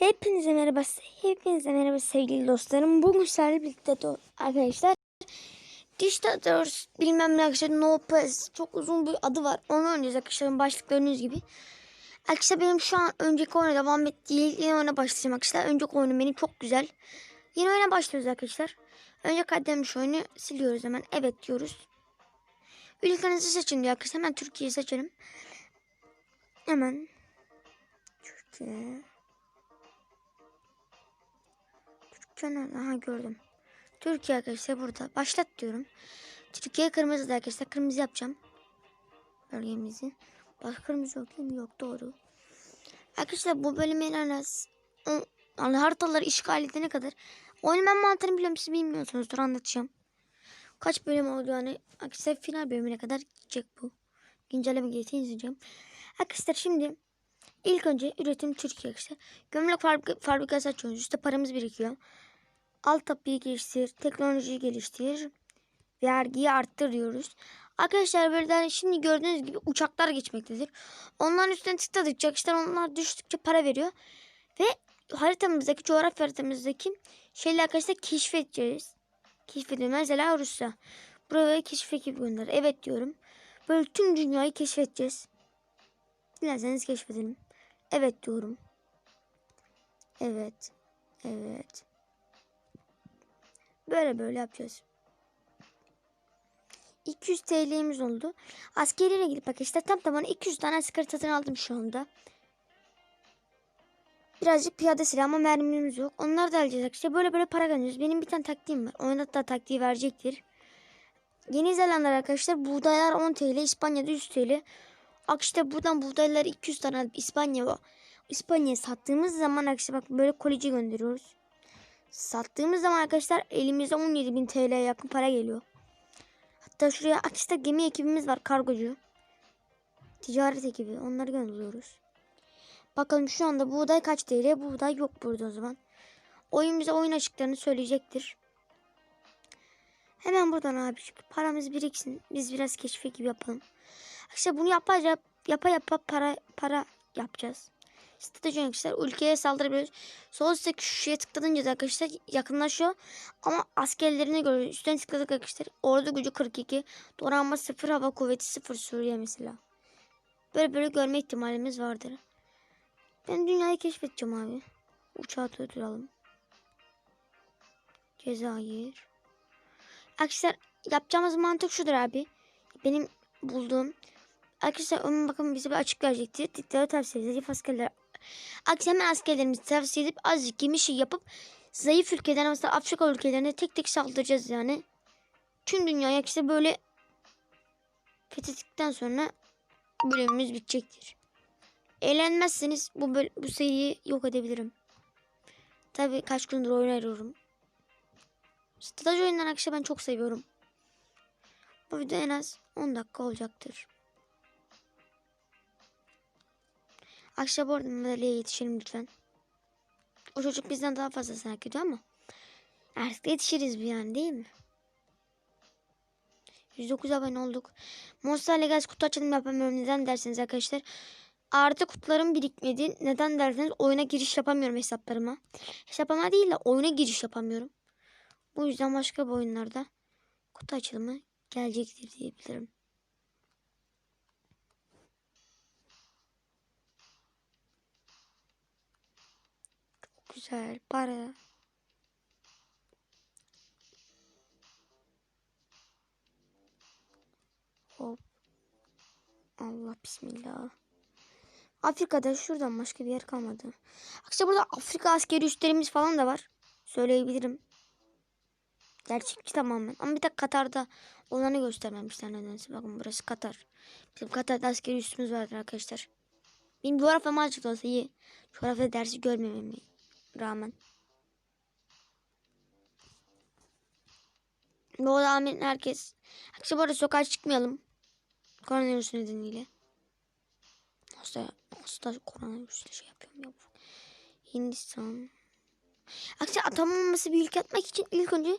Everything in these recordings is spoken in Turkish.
Hepinize merhaba, hepinize merhaba sevgili dostlarım. Bugün sizlerle birlikte do- arkadaşlar. Dictators bilmem ne arkadaşlar No Pass çok uzun bir adı var. Onu oynayacağız arkadaşlar başlık gördüğünüz gibi. Arkadaşlar benim şu an önceki oyuna devam et değil. Yeni oyuna başlayacağım arkadaşlar. Önceki oyunum benim çok güzel. Yeni oyuna başlıyoruz arkadaşlar. Önce kaydedilmiş oyunu siliyoruz hemen. Evet diyoruz. Ülkenizi seçin diyor arkadaşlar. Hemen Türkiye'yi seçelim. Hemen. Türkiye. Nerede? Aha gördüm. Türkiye arkadaşlar burada. Başlat diyorum. Türkiye kırmızı da arkadaşlar. Kırmızı yapacağım. Bölgemizi. Başka kırmızı yok değil mi? Yok doğru. Arkadaşlar bu bölümün en az yani haritaları işgal edene kadar oyunun ben mantığını biliyorum siz bilmiyorsunuzdur anlatacağım. Kaç bölüm oldu yani arkadaşlar final bölümüne kadar gidecek bu. Güncelleme geçti izleyeceğim. Arkadaşlar şimdi ilk önce üretim Türkiye arkadaşlar. Gömlek fabrik fabrikası açıyoruz. İşte paramız birikiyor. Altyapıyı geliştir, teknolojiyi geliştir, vergiyi arttır diyoruz. Arkadaşlar böyle şimdi gördüğünüz gibi uçaklar geçmektedir. Onların üstüne tıkladıkça arkadaşlar onlar düştükçe para veriyor. Ve haritamızdaki, coğrafya haritamızdaki şeyler arkadaşlar keşfedeceğiz. Keşfediyor. Mesela Rusya. Buraya keşif ekibi gönder. Evet diyorum. Böyle tüm dünyayı keşfedeceğiz. Dilerseniz keşfedelim. Evet diyorum. Evet. Evet. Böyle böyle yapacağız. 200 TL'miz oldu. Askeriyle gidip arkadaşlar tam tamına 200 tane asker satın aldım şu anda. Birazcık piyade silah ama mermimiz yok. Onları da alacağız arkadaşlar. Böyle böyle para kazanıyoruz. Benim bir tane taktiğim var. Oyunda da taktiği verecektir. Yeni Zelanda arkadaşlar buğdaylar 10 TL, İspanya'da 100 TL. Arkadaşlar buradan buğdayları 200 tane İspanya İspanya'ya sattığımız zaman arkadaşlar bak böyle kolici gönderiyoruz. Sattığımız zaman arkadaşlar elimize 17.000 TL'ye yakın para geliyor. Hatta şuraya arkadaşlar gemi ekibimiz var kargocu. Ticaret ekibi onları gönderiyoruz. Bakalım şu anda buğday kaç TL? Buğday yok burada o zaman. Oyun bize oyun açıklarını söyleyecektir. Hemen buradan abi paramız biriksin. Biz biraz keşif ekibi yapalım. İşte bunu yapacak yapa yapa para para yapacağız. Strateji arkadaşlar ülkeye saldırabiliyoruz. Sol üstteki şuraya tıkladınca da arkadaşlar yakınlaşıyor. Ama askerlerine göre üstten tıkladık arkadaşlar. Ordu gücü 42. Donanma 0. Hava kuvveti 0. Suriye mesela. Böyle böyle görme ihtimalimiz vardır. Ben dünyayı keşfedeceğim abi. Uçağı durduralım. Cezayir. Arkadaşlar yapacağımız mantık şudur abi. Benim bulduğum. Arkadaşlar onun bakın bize bir açık verecektir. Diktatör tavsiye zayıf askerler. Hemen askerlerimizi tavsiye edip azıcık gemi şey yapıp zayıf ülkelerine mesela Afrika ülkelerine tek tek saldıracağız yani. Tüm dünyaya arkadaşlar böyle fethettikten sonra bölümümüz bitecektir. Eğlenmezseniz bu bu seriyi yok edebilirim. Tabi kaç gündür oyun arıyorum. Strateji oyunları arkadaşlar ben çok seviyorum. Bu video en az 10 dakika olacaktır. Akşam bu arada madalyaya yetişelim lütfen. O çocuk bizden daha fazla hak ediyor ama artık yetişiriz bir yani değil mi? 109 abone olduk. Monster Legacy kutu açılımı yapamıyorum. Neden derseniz arkadaşlar. Artı kutularım birikmedi. Neden derseniz oyuna giriş yapamıyorum hesaplarıma. Hesaplarıma değil de oyuna giriş yapamıyorum. Bu yüzden başka bir oyunlarda kutu açılımı gelecektir diyebilirim. Güzel para. Hop. Allah bismillah. Afrika'da şuradan başka bir yer kalmadı. Arkadaşlar burada Afrika askeri üslerimiz falan da var. Söyleyebilirim. Gerçekçi tamamen. Ama bir de Katar'da olanı göstermemişler nedense. Bakın burası Katar. Bizim Katar'da askeri üstümüz vardır arkadaşlar. Benim coğrafyam azıcık da olsa iyi. Coğrafya dersi görmememe rağmen. Bu amin herkes. Arkadaşlar bu arada sokağa çıkmayalım. Koronavirüs nedeniyle. Hasta, hasta koronavirüsle şey yapıyorum ya. Hindistan. Arkadaşlar atanmaması bir ülke atmak için ilk önce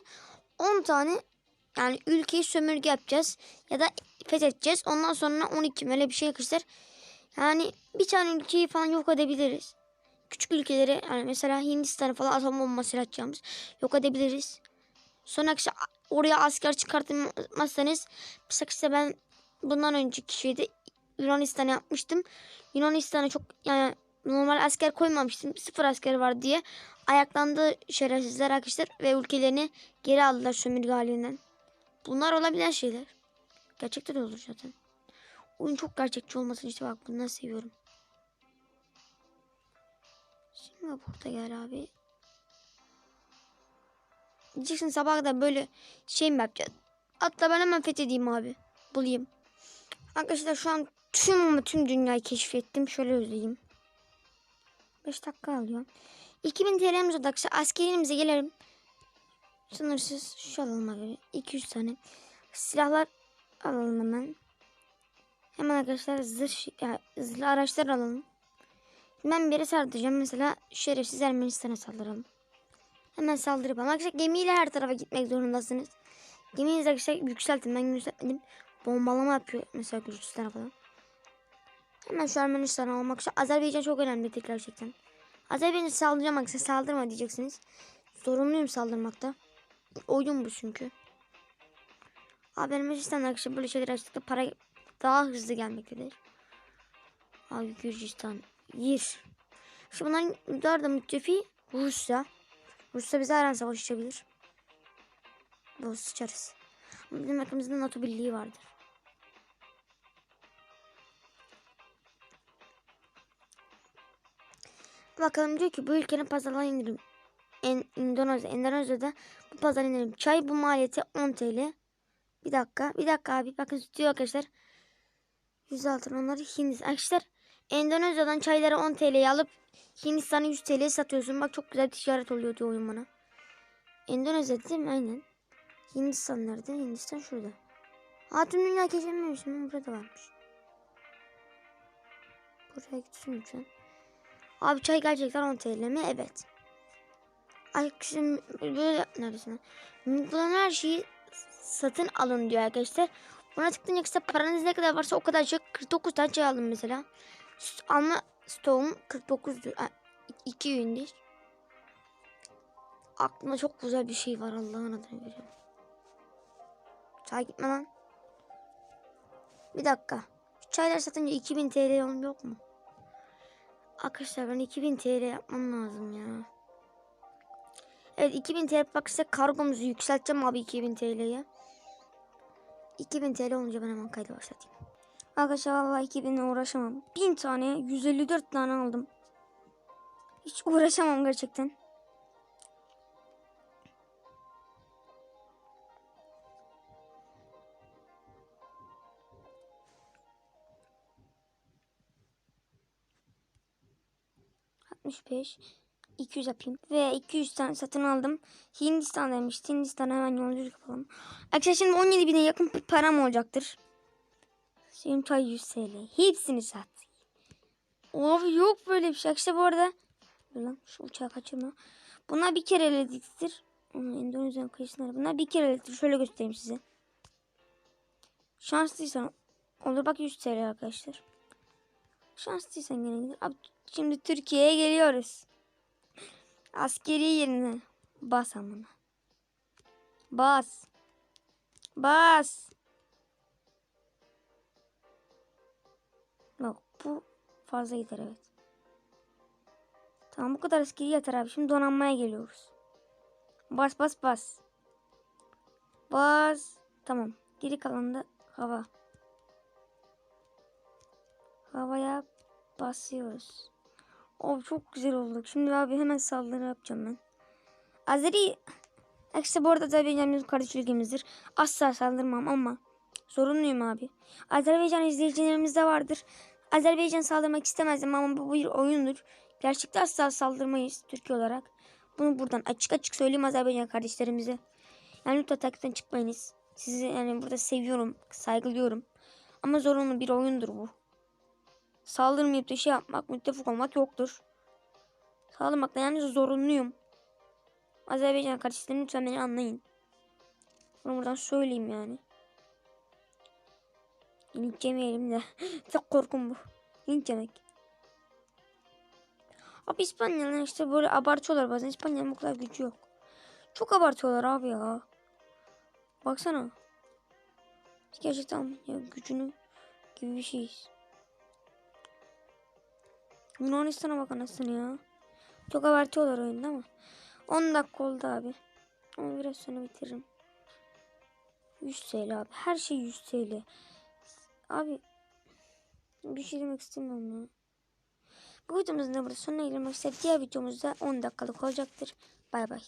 10 tane yani ülkeyi sömürge yapacağız. Ya da fethedeceğiz. Ondan sonra 12 mi öyle bir şey arkadaşlar. Yani bir tane ülkeyi falan yok edebiliriz. Küçük ülkeleri yani mesela Hindistan'ı falan atom bombasıyla atacağımız yok edebiliriz. Sonra işte oraya asker çıkartmazsanız mesela işte ben bundan önceki şeyde Yunanistan'a yapmıştım. Yunanistan'a çok yani normal asker koymamıştım. Sıfır asker var diye ayaklandı şerefsizler arkadaşlar ve ülkelerini geri aldılar sömürge halinden. Bunlar olabilen şeyler. Gerçekten olur zaten. Oyun çok gerçekçi olmasın işte bak bundan seviyorum. Burada gel abi. Diyeceksin sabah kadar böyle şey mi yapacağız? Hatta ben hemen fethedeyim abi. Bulayım. Arkadaşlar şu an tüm tüm dünyayı keşfettim. Şöyle özleyeyim. 5 dakika alıyor. 2000 TL'miz arkadaşlar. Askerimize gelelim. Sınırsız şu alalım göre. 200 tane. Silahlar alalım hemen. Hemen arkadaşlar zırh, ya, zırhlı araçlar alalım. Ben bir yere saldıracağım. Mesela şerefsiz Ermenistan'a saldıralım. Hemen saldırıp ama arkadaşlar gemiyle her tarafa gitmek zorundasınız. Gemiyi arkadaşlar yükseltin. Ben yükseltmedim. Bombalama yapıyor mesela Gürcistan falan. Hemen şu Ermenistan'ı almak için. Azerbaycan çok önemli tekrar gerçekten. Azerbaycan'a saldıracağım arkadaşlar. Saldırma diyeceksiniz. Zorunluyum saldırmakta. Oyun bu çünkü. Abi Ermenistan'da arkadaşlar böyle şeyler açtıkta para daha hızlı gelmektedir. Abi Gürcistan. Yir. Şimdi bunların müdahale müttefi Rusya. Rusya bize her an savaş açabilir. Bu sıçarız. Bizim arkamızda NATO birliği vardır. Bakalım diyor ki bu ülkenin pazarına indirim. En, Endonezya. Endonezya'da bu pazar indirim. Çay bu maliyeti 10 TL. Bir dakika. Bir dakika abi. Bakın diyor arkadaşlar. 106 onları Hindistan. Arkadaşlar Endonezya'dan çayları 10 TL'ye alıp Hindistan'a 100 TL'ye satıyorsun. Bak çok güzel ticaret oluyor diyor oyun bana. Endonezya değil mi? Aynen. Hindistan nerede? Hindistan şurada. Aa tüm dünya keşfetmemişim. Burada varmış. Buraya gitsin lütfen. Abi çay gerçekten 10 TL mi? Evet. Ay şimdi böyle neredesin? Bulan her şeyi satın alın diyor arkadaşlar. Buna tıklayınca işte paranız ne kadar varsa o kadar çok 49 tane çay aldım mesela. Alma stoğum 49 2 gündir. Aklımda çok güzel bir şey var Allah'ın adını veriyorum. Çay gitme lan. Bir dakika. Şu çaylar satınca 2000 TL yok mu? Arkadaşlar ben 2000 TL yapmam lazım ya. Evet 2000 TL bak size kargomuzu yükselteceğim abi 2000 TL'ye. 2000 TL olunca ben hemen kaydı başlatayım. Arkadaşlar vallahi 2000 uğraşamam. 1000 tane 154 tane aldım. Hiç uğraşamam gerçekten. beş 200 yapayım. Ve 200 tane satın aldım. Hindistan demişti. Hindistan'a hemen yolculuk yapalım. Arkadaşlar şimdi 17 bine yakın param olacaktır. Senin çay 100 TL. Hepsini sat. Abi yok böyle bir şey. İşte bu arada. Lan şu uçağı kaçırma. Bunlar bir kere elektriktir. Endonezya kıyısınları. Bunlar bir kere elektrik. Şöyle göstereyim size. Şanslıysan olur bak 100 TL arkadaşlar. Şanslıysan gene gider. Abi şimdi Türkiye'ye geliyoruz. Askeri yerine bas amına. Bas. Bas. Yok bu fazla gider evet. Tamam bu kadar askeri yeter abi. Şimdi donanmaya geliyoruz. Bas bas bas. Bas. Tamam. Geri kalan da hava. Havaya basıyoruz. Oh çok güzel olduk. Şimdi abi hemen saldırı yapacağım ben. Azeri işte bu arada Azerbaycan kardeş ülkemizdir. Asla saldırmam ama sorunluyum abi. Azerbaycan izleyicilerimiz de vardır. Azerbaycan saldırmak istemezdim ama bu bir oyundur. Gerçekte asla saldırmayız Türkiye olarak. Bunu buradan açık açık söyleyeyim Azerbaycan kardeşlerimize. Yani lütfen takipten çıkmayınız. Sizi yani burada seviyorum, saygılıyorum. Ama zorunlu bir oyundur bu. Saldırmayıp da şey yapmak, müttefik olmak yoktur. Saldırmakla yani zorunluyum. Azerbaycan kardeşlerim lütfen beni anlayın. Bunu buradan söyleyeyim yani. Linç yemeyelim de. Çok korkum bu. Linç yemek. Abi İspanya'nın işte böyle abartıyorlar bazen. İspanya'nın bu kadar gücü yok. Çok abartıyorlar abi ya. Baksana. Biz gerçekten ya gücünü gibi bir şeyiz. Yunanistan'a bak anasını ya. Çok abartıyorlar oyunda ama. 10 dakika oldu abi. Ama biraz sonra bitiririm. 100 TL abi. Her şey 100 TL. Abi bir şey demek istemiyorum ya. Bu videomuzun da burada sonuna gelmek istedim. Diğer videomuzda 10 dakikalık olacaktır. Bay bay.